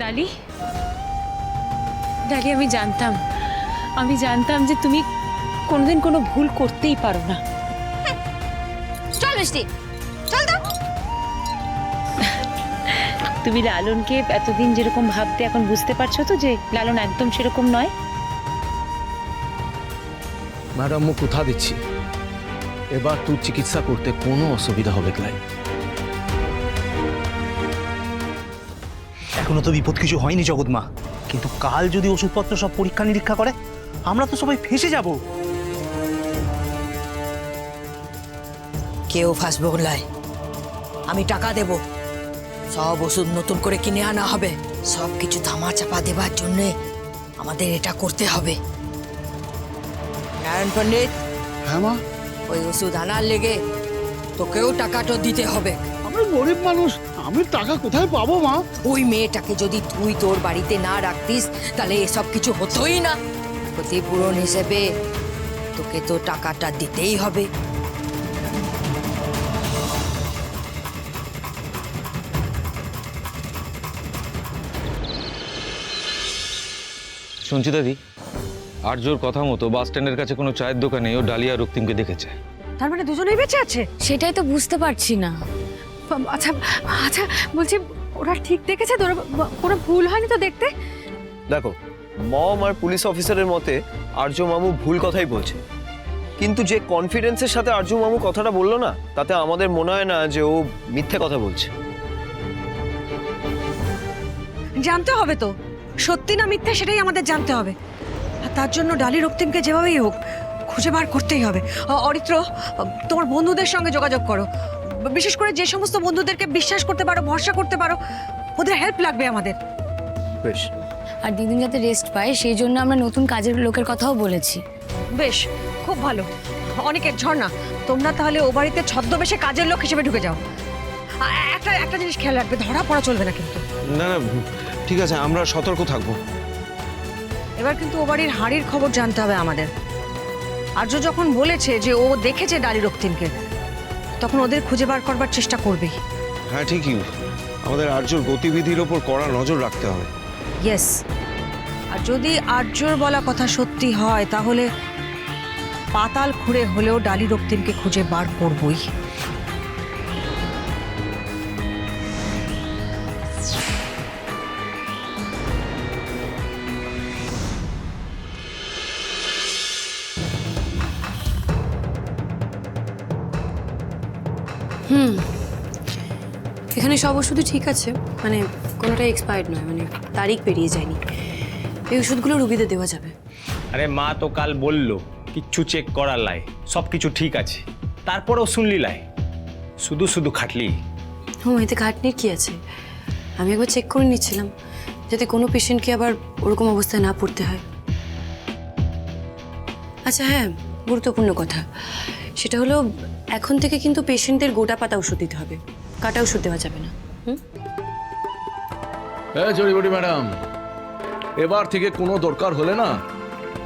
ডালি? ডালি আমি জানতাম। আমি জানতাম যে তুমি কোনোদিন কোনো ভুল করতেই পারো না। চল মিষ্টি চল তো। তুমি লালনকে এতদিন যেরকম ভাবতে এখন বুঝতে পারছ তো যে লালন একদম সেরকম নয়? ম্যাডাম মুখ কোথা দিচ্ছি? এবার তুই চিকিৎসা করতে কোনো অসুবিধা হবে ক্লাই এখনও তো বিপদ কিছু হয়নি জগৎমা কিন্তু কাল যদি ওষুধপত্র সব পরীক্ষা নিরীক্ষা করে আমরা তো সবাই ফেসে যাব। কেউ ফাঁসবে ওগুলায় আমি টাকা দেব। সব ওষুধ নতুন করে কিনে আনা হবে। সব কিছু ধামা চাপা দেবার জন্য আমাদের এটা করতে হবে। নারায়ণ পণ্ডিত হ্যাঁ মা? ওই ওষুধ আনার লেগে তোকেও টাকাটা দিতে হবে। আমরা গরিব মানুষ আমি টাকা কোথায় পাবো মা? ওই মেয়েটাকে যদি তুই তোর বাড়িতে না রাখতিস তাহলে এসব কিছু হতোই না। ক্ষতিপূরণ হিসেবে তোকে তো টাকাটা দিতেই হবে। সঞ্চিতাদি আর্যর কথা মতো বাস স্ট্যান্ডের কাছে কোনো চায়ের দোকানে ও ডালিয়া রক্তিমকে দেখেছে। তার মানে দুজনেই বেঁচে আছে? সেটাই তো বুঝতে পারছি না। আচ্ছা আচ্ছা বলছি ওরা ঠিক দেখেছে তো ওরা কোনো ভুল হয়নি তো দেখতে? দেখো মম আর পুলিশ অফিসারের মতে আর্য মামু ভুল কথাই বলছে। কিন্তু যে কনফিডেন্সের সাথে আর্য মামু কথাটা বলল না তাতে আমাদের মনে হয় না যে ও মিথ্যে কথা বলছে। জানতে হবে তো সত্যি না মিথ্যে সেটাই আমাদের জানতে হবে। আর তার জন্য ডালি রক্তিমকে যেভাবেই হোক খুঁজে বার করতেই হবে। অরিত্র তোমার বন্ধুদের সঙ্গে যোগাযোগ করো। বিশেষ করে যে সমস্ত বন্ধুদেরকে বিশ্বাস করতে পারো ভরসা করতে পারো ওদের হেল্প লাগবে আমাদের। বেশ। আর দিদিন যাতে রেস্ট পায় সেই জন্য আমরা নতুন কাজের লোকের কথাও বলেছি। বেশ খুব ভালো। অনেকের ঝর্ণা। তোমরা তাহলে ও বাড়িতে ছদ্মবেশে কাজের লোক হিসেবে ঢুকে যাও। একটা একটা জিনিস খেয়াল রাখবে ধরা পড়া চলবে না কিন্তু। না না ঠিক আছে আমরা সতর্ক থাকব। এবার কিন্তু ও বাড়ির হাড়ির খবর জানতে হবে আমাদের। আর্য যখন বলেছে যে ও দেখেছে ডালি রক্তিমকে তখন ওদের খুঁজে বার করবার চেষ্টা করবেই হ্যাঁ ঠিকই। আমাদের আর্যর গতিবিধির ওপর কড়া নজর রাখতে হবে। ইয়েস আর যদি আর্যর বলা কথা সত্যি হয় তাহলে পাতাল খুঁড়ে হলেও ডালি রক্তিমকে খুঁজে বার করবই। এখানে সব ওষুধই ঠিক আছে মানে কোনোটা এক্সপায়ার্ড নয় মানে তারিখ পেরিয়ে যায়নি। এই ওষুধগুলো রুগীদের দেওয়া যাবে। আরে মা তো কাল বলল কিচ্ছু চেক করার লাই সব কিছু ঠিক আছে। তারপরেও শুনলি লাই। শুধু শুধু খাটলি। হুম এতে খাটনির কি আছে? আমি একবার চেক করে নিচ্ছিলাম যাতে কোনো পেশেন্টকে আবার ওরকম অবস্থায় না পড়তে হয়। আচ্ছা হ্যাঁ গুরুত্বপূর্ণ কথা। সেটা হলো এখন থেকে কিন্তু পেশেন্টদের গোটা পাতা ওষুধ দিতে হবে। কাটা ওষুধ দেওয়া যাবে না। হুম? হ্যাঁ জড়িবটি ম্যাডাম। এবার থেকে কোনো দরকার হলে না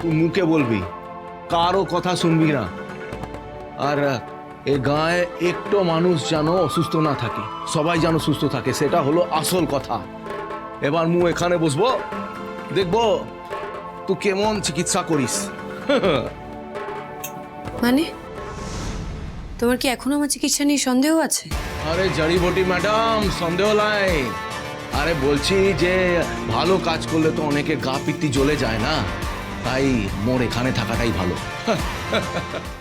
তুই মুখে বলবি কারও কথা শুনবি না। আর এ গায়ে একটু মানুষ যেন অসুস্থ না থাকে সবাই যেন সুস্থ থাকে সেটা হলো আসল কথা। এবার মু এখানে বসবো দেখব তুই কেমন চিকিৎসা করিস। মানে? তোমার কি এখনও আমার চিকিৎসা নিয়ে সন্দেহ আছে? আরে জড়িবটি ম্যাডাম, সন্দেহ নাই। আরে বলছি যে, ভালো কাজ করলে তো অনেকে গা পিত্তি জ্বলে যায় না। তাই মোর এখানে থাকাটাই ভালো।